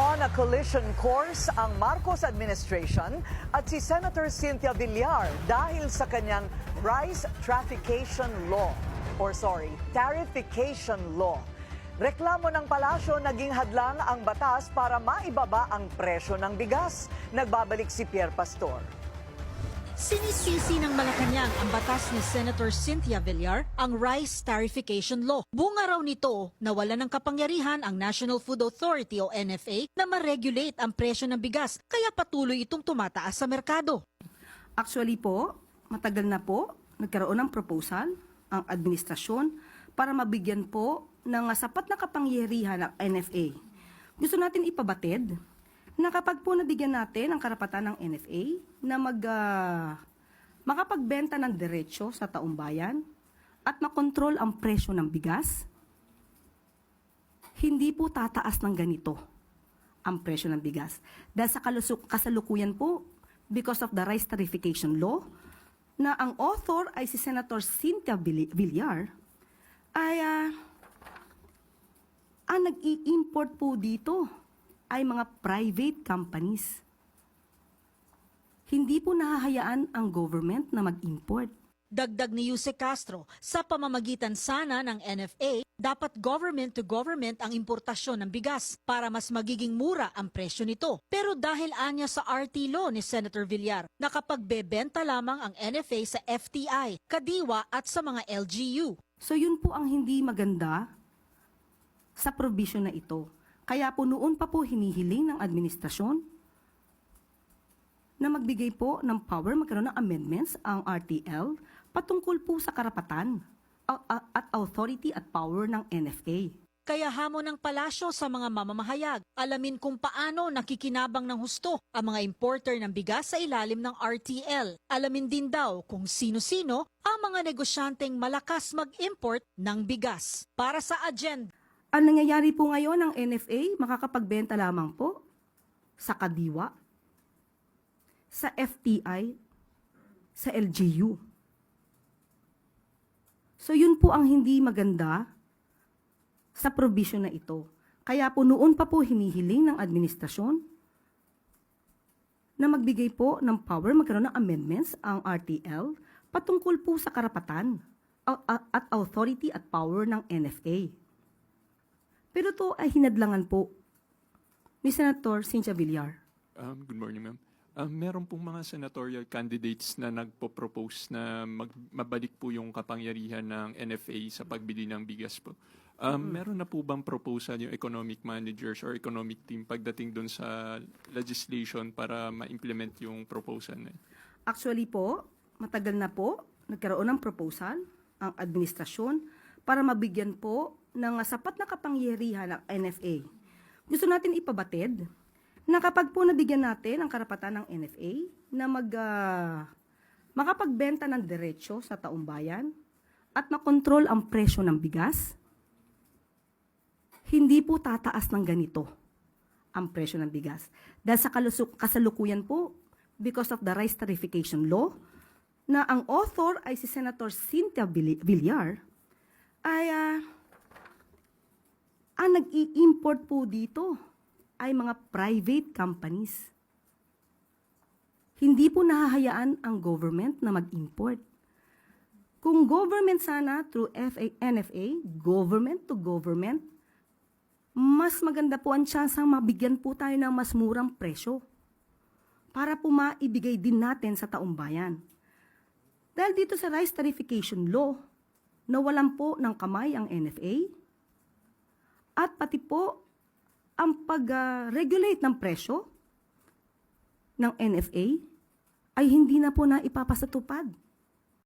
On a collision course ang Marcos administration at si Senator Cynthia Villar dahil sa kanyang rice traffication law or sorry, tarification law. Reklamo ng palasyo naging hadlang ang batas para maibaba ang presyo ng bigas. Nagbabalik si Pierre Pastor. Sinisisi ng Malacanang ang batas ni Senator Cynthia Villar ang Rice Tarification Law. Bunga raw nito na wala ng kapangyarihan ang National Food Authority o NFA na ma-regulate ang presyo ng bigas kaya patuloy itong tumataas sa merkado. Actually po, matagal na po nagkaroon ng proposal ang administrasyon para mabigyan po ng sapat na kapangyarihan ng NFA. Gusto natin ipabatid na kapag po nabigyan natin ang karapatan ng NFA na mag, ah, makapagbenta ng diretsyo sa taong bayan at makontrol ang presyo ng bigas, hindi po tataas ng ganito ang presyo ng bigas. Dahil sa kalusuk- kasalukuyan po, because of the rice tarification law, na ang author ay si Senator Cynthia Vill- Villar, ay ah, ang nag-i-import po dito ay mga private companies. Hindi po nahahayaan ang government na mag-import. Dagdag ni Yuse Castro, sa pamamagitan sana ng NFA, dapat government to government ang importasyon ng bigas para mas magiging mura ang presyo nito. Pero dahil anya sa RT law ni Senator Villar, nakapagbebenta lamang ang NFA sa FTI, Kadiwa at sa mga LGU. So yun po ang hindi maganda sa provision na ito. Kaya po noon pa po hinihiling ng administrasyon na magbigay po ng power, magkaroon ng amendments ang RTL patungkol po sa karapatan at authority at power ng NFA. Kaya hamon ng palasyo sa mga mamamahayag, alamin kung paano nakikinabang ng husto ang mga importer ng bigas sa ilalim ng RTL. Alamin din daw kung sino-sino ang mga negosyanteng malakas mag-import ng bigas. Para sa agenda, Ang nangyayari po ngayon ng NFA, makakapagbenta lamang po sa Kadiwa, sa FTI, sa LGU. So yun po ang hindi maganda sa provision na ito. Kaya po noon pa po hinihiling ng administrasyon na magbigay po ng power, magkaroon ng amendments ang RTL patungkol po sa karapatan at authority at power ng NFA. Pero to ay hinadlangan po ni Senator Cynthia Villar. Um, good morning, ma'am. Um, meron pong mga senatorial candidates na nagpo-propose na mag- mabalik po yung kapangyarihan ng NFA sa pagbili ng bigas po. Um, Meron na po bang proposal yung economic managers or economic team pagdating doon sa legislation para ma-implement yung proposal na yun? Actually po, matagal na po nagkaroon ng proposal ang administrasyon para mabigyan po ng sapat na kapangyarihan ng NFA. Gusto natin ipabatid na kapag po nabigyan natin ang karapatan ng NFA na mag, ah, makapagbenta ng diretsyo sa taong bayan at makontrol ang presyo ng bigas, hindi po tataas ng ganito ang presyo ng bigas. Dahil sa kalusuk- kasalukuyan po, because of the rice tarification law, na ang author ay si Senator Cynthia Vill- Villar, ay ah, ang nag-i-import po dito ay mga private companies. Hindi po nahahayaan ang government na mag-import. Kung government sana through FA, NFA, government to government, mas maganda po ang tsansang mabigyan po tayo ng mas murang presyo para po maibigay din natin sa taong bayan. Dahil dito sa rice tarification law, nawalan po ng kamay ang NFA at pati po ang pag-regulate ng presyo ng NFA ay hindi na po na ipapasatupad